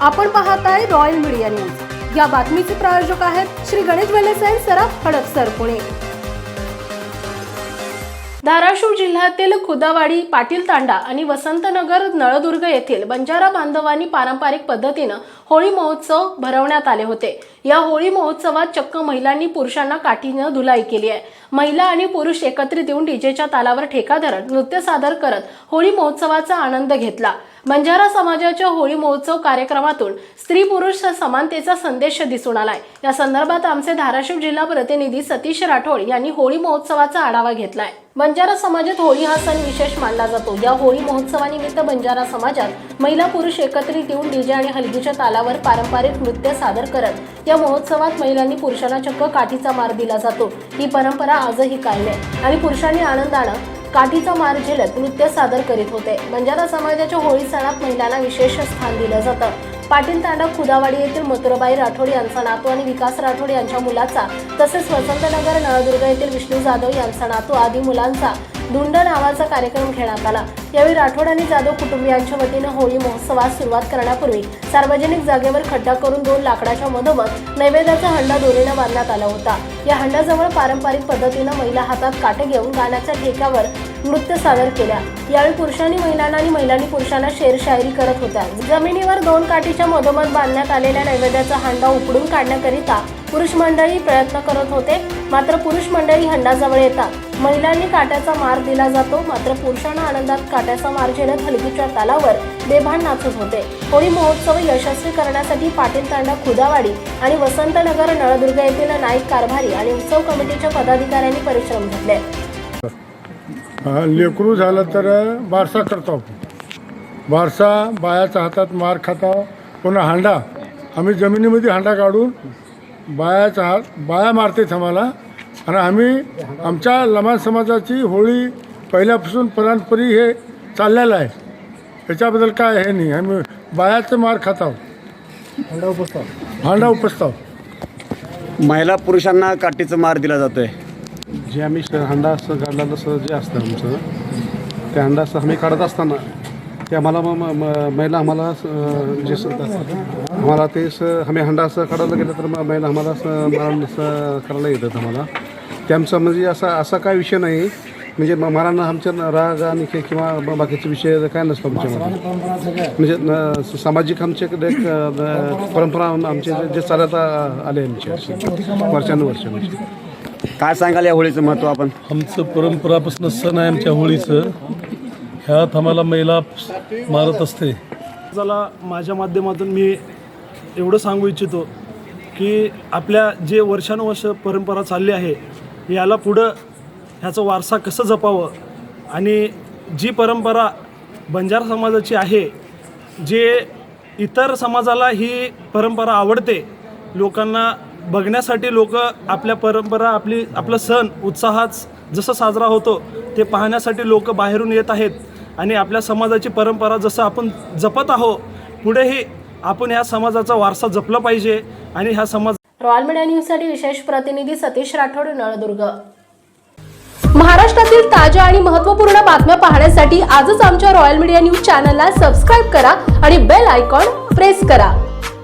आपण पाहत आहे रॉयल मीडिया न्यूज. या बातमीचे प्रायोजक आहेत श्री गणेश वेलेसाई सराफ हडपसर पुणे. धाराशिव जिल्ह्यातील खुदावाडी पाटील तांडा आणि वसंतनगर नळदुर्ग येथील बंजारा बांधवांनी पारंपरिक पद्धतीनं होळी महोत्सव भरवण्यात आले होते. या होळी महोत्सवात चक्क महिलांनी पुरुषांना काठीनं धुलाई केली आहे. महिला आणि पुरुष एकत्रित येऊन डीजेच्या तालावर ठेका धरत नृत्य सादर करत होळी महोत्सवाचा आनंद घेतला. बंजारा समाजाच्या होळी महोत्सव कार्यक्रमातून स्त्री पुरुष समानतेचा संदेश दिसून आलाय. या संदर्भात आमचे धाराशिव जिल्हा प्रतिनिधी सतीश राठोड यांनी होळी महोत्सवाचा आढावा घेतलाय. बंजारा समाजात होळी हा सण विशेष मानला जातो. या होळी महोत्सवानिमित्त बंजारा समाजात महिला पुरुष एकत्रित येऊन डीजे आणि हलगीच्या तालावर पारंपरिक नृत्य सादर करत या महोत्सवात महिलांनी पुरुषांना चक्क काठीचा मार दिला जातो. ही परंपरा आजही कायम आहे आणि पुरुषांनी आनंदानं काठीचा मार झेलत नृत्य सादर करीत होते. बंजारा समाजाच्या होळी सणात महिलांना विशेष स्थान दिलं जातं. पाटील तांडा खुदावाडी येथील मथुरबाई राठोड यांचा नातू आणि विकास राठोड यांच्या मुलाचा तसेच वसंतनगर नळदुर्ग येथील विष्णू जाधव यांचा नातू आदी मुलांचा धुंड नावाचा कार्यक्रम घेण्यात आला. यावेळी राठोड आणि जाधव कुटुंबियांच्या वतीनं होळी महोत्सवास सुरुवात करण्यापूर्वी सार्वजनिक जागेवर खड्डा करून दोन लाकडाच्या मधोमध नैवेद्याचा हंडा दोरीनं बांधण्यात आला होता. या हंडाजवळ पारंपरिक पद्धतीनं महिला हातात काटे घेऊन गाण्याच्या ठेक्यावर नृत्य सादर केल्या. यावेळी पुरुषांनी महिलांना आणि महिलांनी पुरुषांना शेर शायरी करत होत्या. जमिनीवर दोन काठीच्या मधोमध बांधण्यात आलेल्या नैवेद्याचा हांडा उपडून काढण्याकरिता पुरुष मंडळी प्रयत्न करत होते मात्र पुरुष मंडळी हंडाजवळ येतात. महिलांनी काट्याचा मार दिला जातो मात्र पुरुषांना आनंदात काट्याचा मार झेलत हलगीच्या तालावर बेभान नाचत होते. होळी महोत्सव यशस्वी करण्यासाठी पाटील तांडा खुदावाडी आणि वसंतनगर नळदुर्ग येथील नाईक कारभारी आणि उत्सव कमिटीच्या पदाधिकाऱ्यांनी परिश्रम घेतले. हा, लेकरू झालं तर बारसा करतो बारसा बायाच्या हातात मार खाता पुन्हा हांडा. आम्ही जमिनीमध्ये हांडा काढून बायाचा हात बाया मारतेच आम्हाला आणि आम्ही आमच्या लमाण समाजाची होळी पहिल्यापासून परंपरी हे चाललेलं आहे. त्याच्याबद्दल काय हे नाही. आम्ही बायाचं मार खाताव हांडा उपसताव. हांडा उपसताव. महिला पुरुषांना काठीचा मार दिला जातोय. जे आम्ही हंडा असं काढला तसं जे असतं आमचं ते हंडा असं आम्ही काढत असताना ते आम्हाला मग महिला आम्हाला जे आम्हाला ते स आम्ही हंडा असं काढायला गेलं तर मग महिला आम्हाला मारण असं करायला येतात आम्हाला. ते आमचं म्हणजे असा असा काय विषय नाही. म्हणजे म- मारांना आमच्या राग आणि कि- किंवा बाकीचे विषय काय नसतो आमच्यामध्ये म्हणजे न- स- सामाजिक आमच्याकडे परंपरा आमचे जे- चालत आले आमचे वर्षानुवर्षानुवर्ष. काय सांगाल या होळीचं महत्त्व आपण? आमचं परंपरापासून सण आहे आमच्या होळीचं. ह्या आम्हाला महिला मारत असते. समाजाला माझ्या माध्यमातून मी एवढं सांगू इच्छितो की आपल्या जे वर्षानुवर्ष परंपरा चालली आहे याला पुढं ह्याचा वारसा कसं जपावं? आणि जी परंपरा बंजार समाजाची आहे जे इतर समाजाला ही परंपरा आवडते लोकांना बघण्यासाठी लोक आपल्या परंपरा आपली आपलं सण उत्साहात जसं साजरा होतो ते पाहण्यासाठी लोक बाहेरून येत आहेत. आणि आपल्या समाजाची परंपरा जसं आपण जपत आहोत पुढेही आपण ह्या समाजाचा वारसा जपला पाहिजे आणि ह्या समाज रॉयल मीडिया न्यूजसाठी विशेष प्रतिनिधी सतीश राठोड नळदुर्ग. महाराष्ट्रातील ताज्या आणि महत्त्वपूर्ण बातम्या पाहण्यासाठी आजच आमच्या रॉयल मीडिया न्यूज चॅनलला सबस्क्राईब करा आणि बेल आयकॉन प्रेस करा.